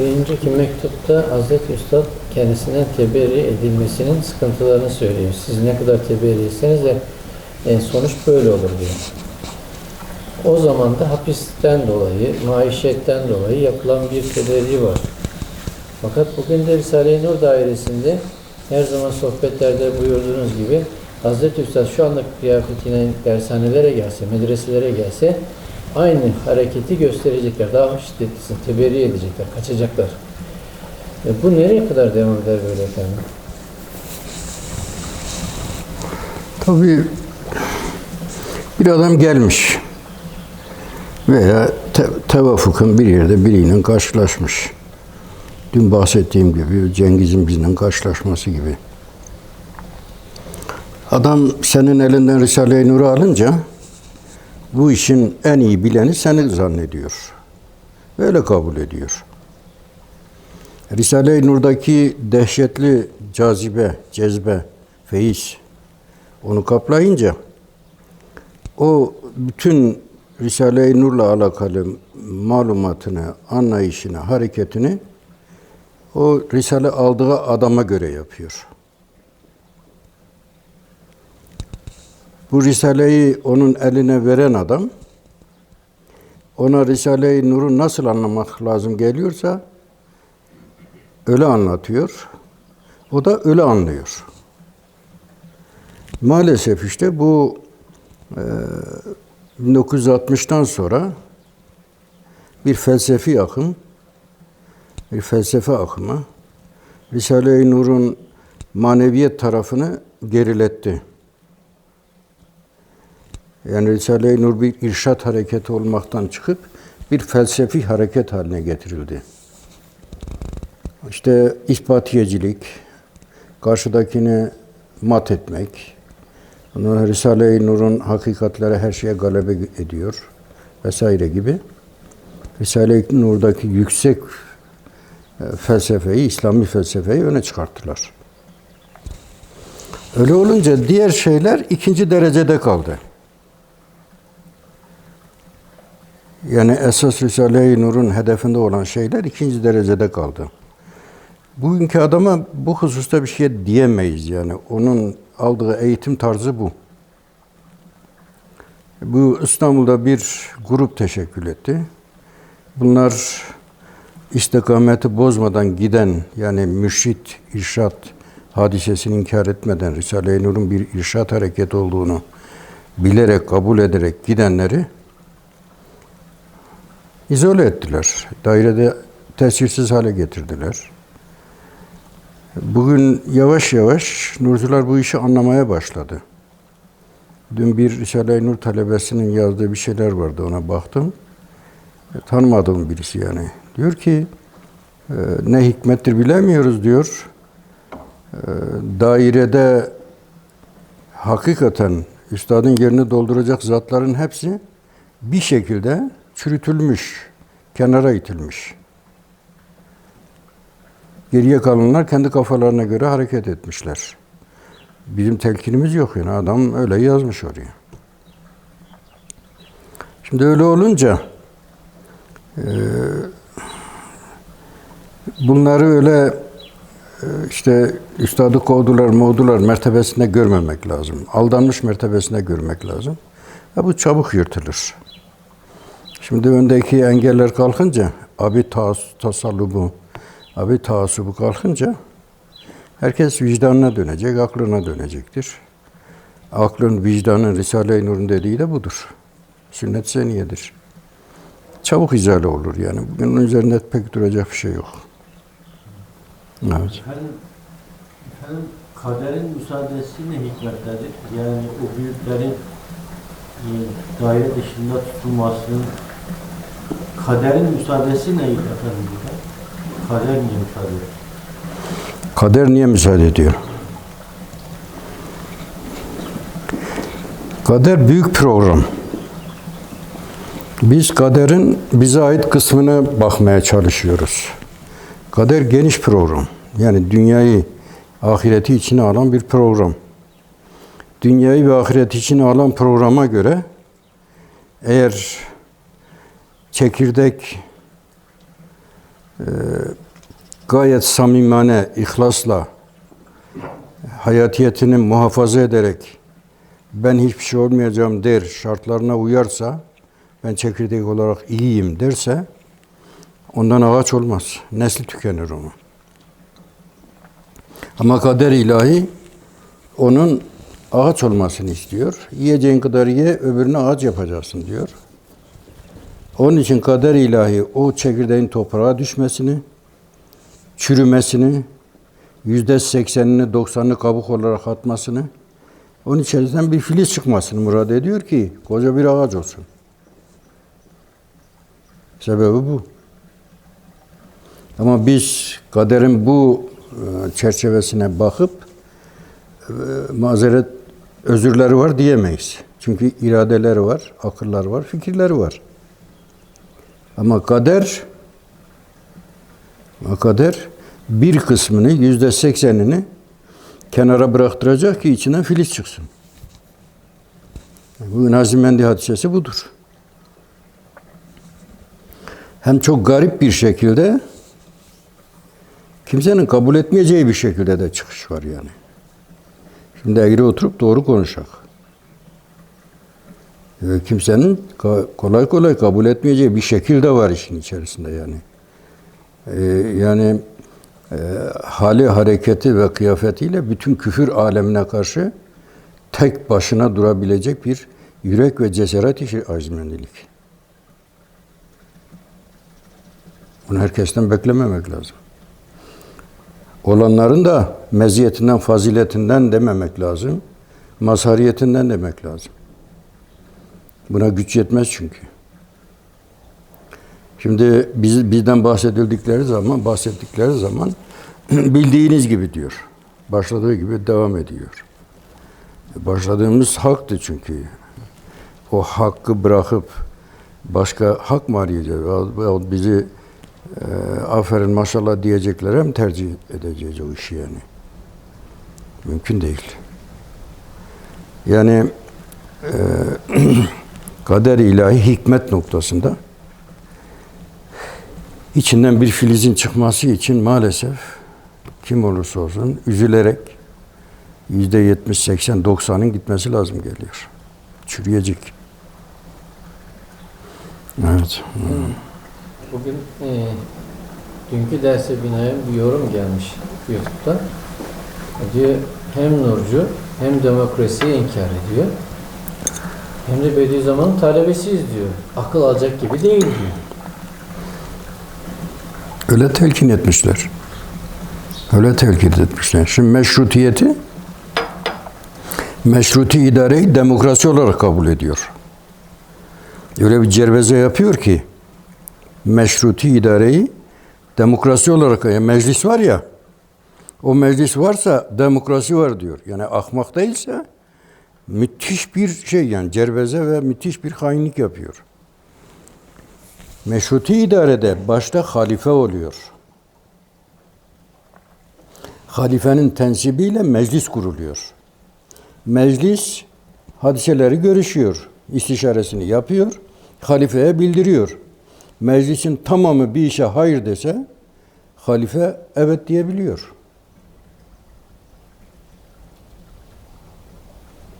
Bir önceki mektupta Hazreti Üstad kendisinden teberri edilmesinin sıkıntılarını söylüyor. Siz ne kadar teberriyseniz de en sonuç böyle olur diyor. O zaman da hapisten dolayı, maişetten dolayı yapılan bir teberri var. Fakat bugün de Risale-i Nur dairesinde her zaman sohbetlerde buyurduğunuz gibi Hazreti Üstad şu anda kıyafetiyle dershanelere gelse, medreselere gelse aynı hareketi gösterecekler. Daha şiddetlisini teberri edecekler, kaçacaklar. E bu nereye kadar devam eder böyle efendim? Tabii bir adam gelmiş veya te, tevafuken bir yerde biriyle karşılaşmış. Dün bahsettiğim gibi Cengiz'in bizimle karşılaşması gibi. Adam senin elinden Risale-i Nur'u alınca bu işin en iyi bileni seni zannediyor. Öyle kabul ediyor. Risale-i Nur'daki dehşetli cazibe, cezbe, feyiz onu kaplayınca o bütün Risale-i Nur'la alakalı malumatını, anlayışını, hareketini o Risale aldığı adama göre yapıyor. Bu Risale'yi onun eline veren adam ona Risale-i Nur'u nasıl anlamak lazım geliyorsa öyle anlatıyor. O da öyle anlıyor. Maalesef işte bu e, 1960'tan sonra bir felsefi akım, bir felsefe akımı Risale-i Nur'un maneviyet tarafını geriletti. Yani Risale-i Nur bir irşat hareketi olmaktan çıkıp bir felsefi hareket haline getirildi. İşte ispatiyecilik, karşıdakini mat etmek, Risale-i Nur'un hakikatlere her şeye galebe ediyor vesaire gibi. Risale-i Nur'daki yüksek e, felsefeyi, İslami felsefeyi öne çıkarttılar. Öyle olunca diğer şeyler ikinci derecede kaldı. Yani esas Risale-i Nur'un hedefinde olan şeyler ikinci derecede kaldı. Bugünkü adama bu hususta bir şey diyemeyiz yani. Onun aldığı eğitim tarzı bu. Bu İstanbul'da bir grup teşekkül etti. Bunlar istikameti bozmadan giden yani mürşit, irşat hadisesini inkar etmeden Risale-i Nur'un bir irşat hareketi olduğunu bilerek, kabul ederek gidenleri izole ettiler. Dairede tesirsiz hale getirdiler. Bugün yavaş yavaş Nurcular bu işi anlamaya başladı. Dün bir Risale-i Nur talebesinin yazdığı bir şeyler vardı ona baktım. E, tanımadığım birisi yani. Diyor ki e, ne hikmettir bilemiyoruz diyor. E, dairede hakikaten üstadın yerini dolduracak zatların hepsi bir şekilde çürütülmüş, kenara itilmiş. Geriye kalanlar kendi kafalarına göre hareket etmişler. Bizim telkinimiz yok yani adam öyle yazmış oraya. Şimdi öyle olunca e, bunları öyle e, işte üstadı kovdular, moğdular mertebesinde görmemek lazım. Aldanmış mertebesinde görmek lazım. Ya bu çabuk yırtılır. Şimdi öndeki engeller kalkınca abi tas, tasallubu, Abi taassubu kalkınca herkes vicdanına dönecek, aklına dönecektir. Aklın, vicdanın, Risale-i Nur'un dediği de budur. Sünnet seniyedir. Çabuk izale olur yani. Bunun üzerinde pek duracak bir şey yok. Evet. Efendim, efendim kaderin müsaadesi ne hikmetlerdir? Yani o büyüklerin e, daire dışında tutulmasının kaderin müsaadesi ne efendim? Kader niye müsaade ediyor? Kader niye müsaade ediyor? Kader büyük program. Biz kaderin bize ait kısmına bakmaya çalışıyoruz. Kader geniş program. Yani dünyayı, ahireti içine alan bir program. Dünyayı ve ahireti içine alan programa göre eğer çekirdek e, gayet samimane, ihlasla hayatiyetini muhafaza ederek ben hiçbir şey olmayacağım der, şartlarına uyarsa, ben çekirdek olarak iyiyim derse, ondan ağaç olmaz. Nesli tükenir onun. Ama kader ilahi onun ağaç olmasını istiyor. Yiyeceğin kadar ye, öbürünü ağaç yapacaksın diyor. Onun için kader ilahi o çekirdeğin toprağa düşmesini, çürümesini, yüzde seksenini, doksanını kabuk olarak atmasını, onun içerisinden bir filiz çıkmasını murad ediyor ki koca bir ağaç olsun. Sebebi bu. Ama biz kaderin bu e, çerçevesine bakıp e, mazeret özürleri var diyemeyiz. Çünkü iradeleri var, akılları var, fikirleri var. Ama kader ama kader bir kısmını, yüzde seksenini kenara bıraktıracak ki içinden filiz çıksın. Bu Nazimendi hadisesi budur. Hem çok garip bir şekilde kimsenin kabul etmeyeceği bir şekilde de çıkış var yani. Şimdi eğri oturup doğru konuşak. Ee, Kimsenin kolay kolay kabul etmeyeceği bir şekilde var işin içerisinde yani. Ee, yani e, hali, hareketi ve kıyafetiyle bütün küfür alemine karşı tek başına durabilecek bir yürek ve cesaret işi azmendilik. Bunu herkesten beklememek lazım. Olanların da meziyetinden, faziletinden dememek lazım. Mazhariyetinden demek lazım. Buna güç yetmez çünkü. Şimdi biz, bizden bahsedildikleri zaman, bahsettikleri zaman bildiğiniz gibi diyor. Başladığı gibi devam ediyor. Başladığımız haktı çünkü. O hakkı bırakıp başka hak mı arayacağız? Bizi e, aferin maşallah diyeceklere mi tercih edeceğiz o işi yani? Mümkün değil. Yani e, kader ilahi hikmet noktasında içinden bir filizin çıkması için maalesef kim olursa olsun üzülerek yüzde yetmiş, seksen, doksanın gitmesi lazım geliyor. Çürüyecek. Evet. Bugün e, dünkü derse binaen bir yorum gelmiş YouTube'da. Diyor hem Nurcu hem demokrasiyi inkar ediyor. Hem de Bediüzzaman'ın talebesiyiz diyor. Akıl alacak gibi değil diyor. Öyle telkin etmişler. Öyle telkin etmişler. Şimdi meşrutiyeti meşruti idareyi demokrasi olarak kabul ediyor. Öyle bir cerveze yapıyor ki meşruti idareyi demokrasi olarak yani meclis var ya o meclis varsa demokrasi var diyor. Yani ahmak değilse müthiş bir şey yani cerveze ve müthiş bir hainlik yapıyor. Meşruti idarede başta halife oluyor. Halifenin tensibiyle meclis kuruluyor. Meclis hadiseleri görüşüyor, istişaresini yapıyor, halifeye bildiriyor. Meclisin tamamı bir işe hayır dese, halife evet diyebiliyor.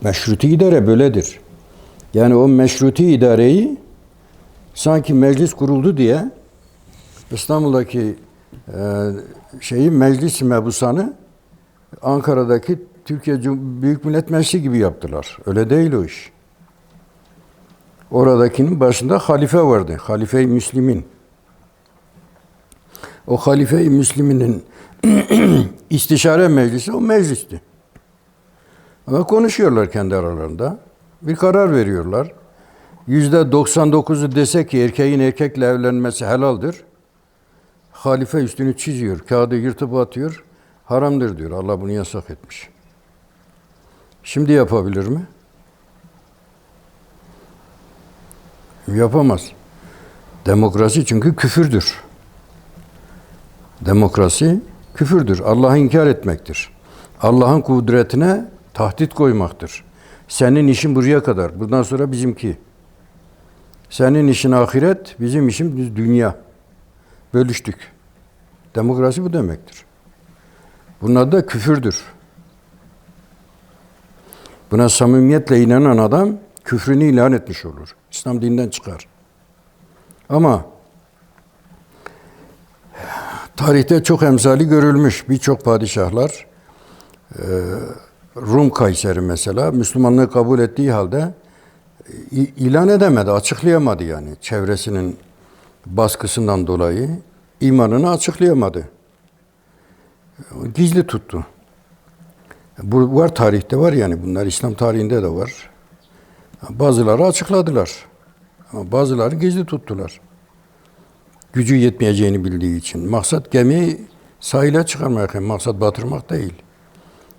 Meşruti idare böyledir. Yani o meşruti idareyi sanki meclis kuruldu diye İstanbul'daki e, şeyi meclis mebusanı Ankara'daki Türkiye Büyük Millet Meclisi gibi yaptılar. Öyle değil o iş. Oradakinin başında halife vardı. Halife-i Müslimin. O halife-i Müsliminin istişare meclisi o meclisti. Ama konuşuyorlar kendi aralarında. Bir karar veriyorlar. Yüzde 99'u dese ki erkeğin erkekle evlenmesi helaldir. Halife üstünü çiziyor. Kağıdı yırtıp atıyor. Haramdır diyor. Allah bunu yasak etmiş. Şimdi yapabilir mi? Yapamaz. Demokrasi çünkü küfürdür. Demokrasi küfürdür. Allah'ı inkar etmektir. Allah'ın kudretine tahdit koymaktır. Senin işin buraya kadar. Bundan sonra bizimki. Senin işin ahiret, bizim işimiz dünya. Bölüştük. Demokrasi bu demektir. Bunun adı da küfürdür. Buna samimiyetle inanan adam küfrünü ilan etmiş olur. İslam dininden çıkar. Ama tarihte çok emsali görülmüş birçok padişahlar e, Rum Kayseri mesela Müslümanlığı kabul ettiği halde e, ilan edemedi, açıklayamadı yani çevresinin baskısından dolayı imanını açıklayamadı. Gizli tuttu. Bu var tarihte var yani bunlar İslam tarihinde de var. Bazıları açıkladılar. Ama bazıları gizli tuttular. Gücü yetmeyeceğini bildiği için. Maksat gemiyi sahile çıkarmak, maksat batırmak değil.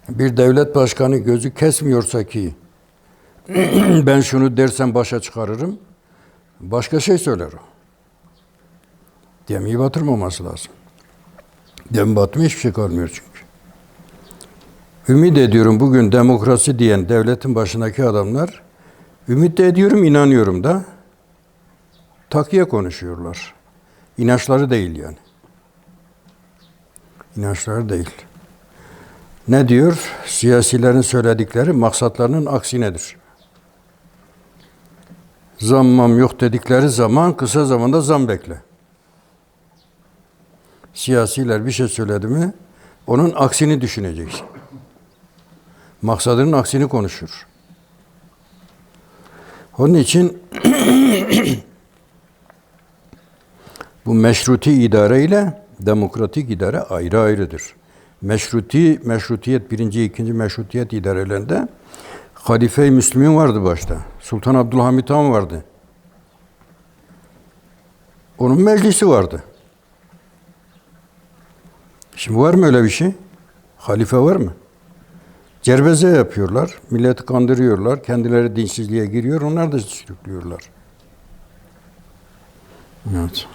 Bir devlet başkanı gözü kesmiyorsa ki ben şunu dersem başa çıkarırım. Başka şey söyler o. Gemiyi batırmaması lazım. Gemi batmıyor hiçbir şey kalmıyor çünkü. Ümit ediyorum bugün demokrasi diyen devletin başındaki adamlar ümit de ediyorum, inanıyorum da takiye konuşuyorlar. İnançları değil yani. İnançları değil. Ne diyor? Siyasilerin söyledikleri maksatlarının aksinedir. Zammam yok dedikleri zaman kısa zamanda zam bekle. Siyasiler bir şey söyledi mi onun aksini düşüneceksin. Maksadının aksini konuşur. Onun için bu meşruti idare ile demokratik idare ayrı ayrıdır. Meşruti, meşrutiyet, birinci, ikinci meşrutiyet idarelerinde Halife-i Müslümin vardı başta. Sultan Abdülhamit Han vardı. Onun meclisi vardı. Şimdi var mı öyle bir şey? Halife var mı? Cerbeze yapıyorlar, milleti kandırıyorlar, kendileri dinsizliğe giriyor, onlar da sürüklüyorlar. Evet.